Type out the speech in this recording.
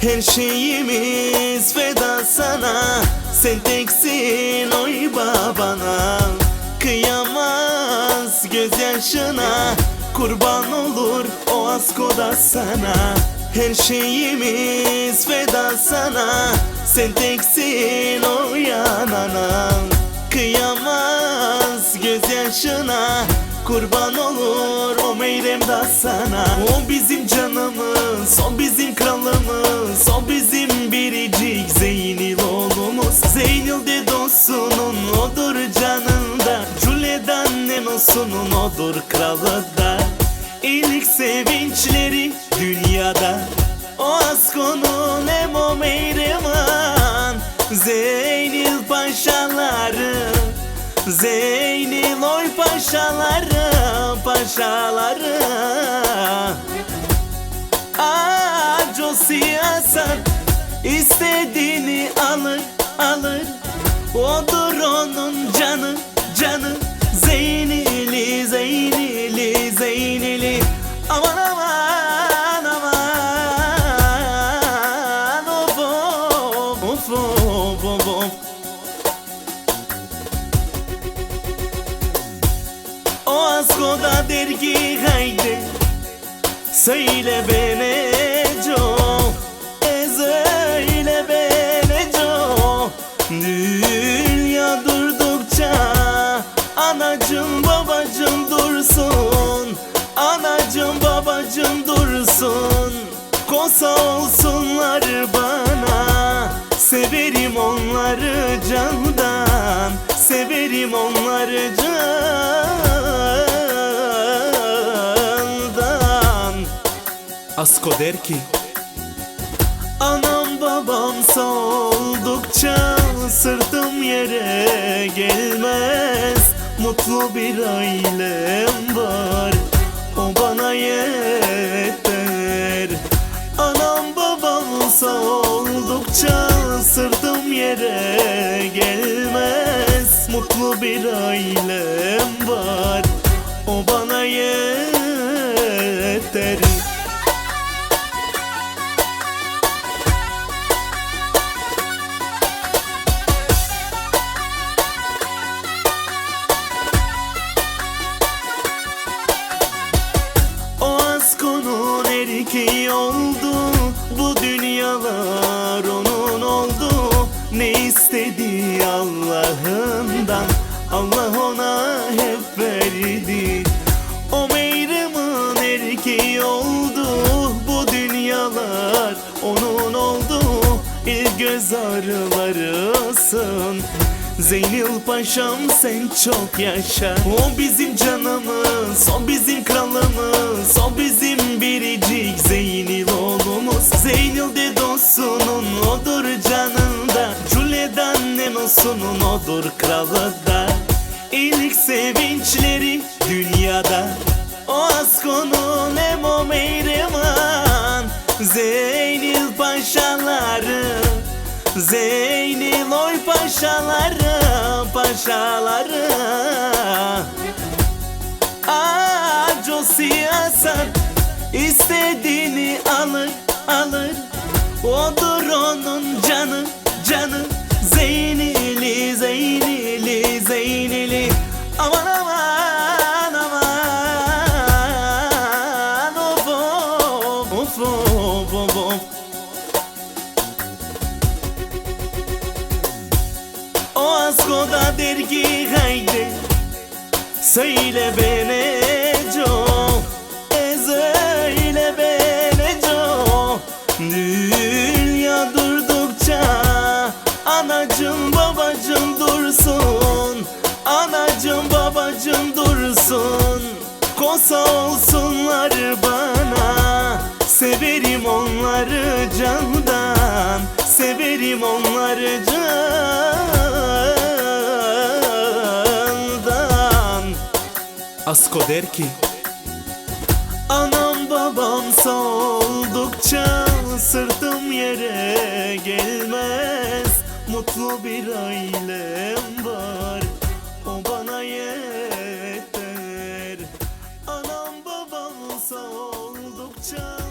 Her şeyimiz feda sana. Sen teksin oy babana. Kıyamaz gözyaşına Kurban olur o askoda sana. Her şeyimiz feda sana. Sen teksin o yanana Kıyamaz gözyaşına Kurban olur o meyremda sana. O bizim canımız, o bizim kralımız O bizim biricik Zeynil oğlumuz Zeynil dedosunun odur canında. Jule'dan Nenosunun odur kralı da. İlk sevinçleri dünyada. O askonun hem o meyreman Zeynil paşaları Zeynil oy paşaları paşaları siyasat istediğini alır alır. Odur onun canı canı. Zeynili Zeynili Zeynili. Aman aman aman. Of of of of of of. O askoda der ki haydi Söyle bene dursun. Anacım babacım dursun. Kosa olsunlar bana. Severim onları candan. Severim onları candan. Asko der ki Anam babam soldukça sırtım yere gelmez Mutlu bir ailem var. O bana yeter. Anam babam soldukça sırtım yere gelmez. Mutlu bir ailem var. O bana yeter erkeği oldu. Bu dünyalar onun oldu. Ne istedi Allah'ından? Allah ona hep verdi. O meyramın erkeği oldu. Bu dünyalar onun oldu. İlk göz ağrılarısın. Zeynil Paşam sen çok yaşa. O bizim canımız, o bizim kralımız O bizim Nenosunun odur kralı da. İlk sevinçleri dünyada. O askonun hem o meyreman Zeynil paşaları Zeynil oy paşaları paşaları. Aco siyasat istediğini alır alır. Odur of of of of O askoda der ki haydi Söyle bene Joe. E Anacım babacım dursun. Anacım babacım dursun. Kosa olsunlar bana Severim onları candan Severim onları candan. Asko der ki Anam babam soldukça sırtım yere gelmez. Mutlu bir ailem var o bana yeter. Anam babam soldukça sırtım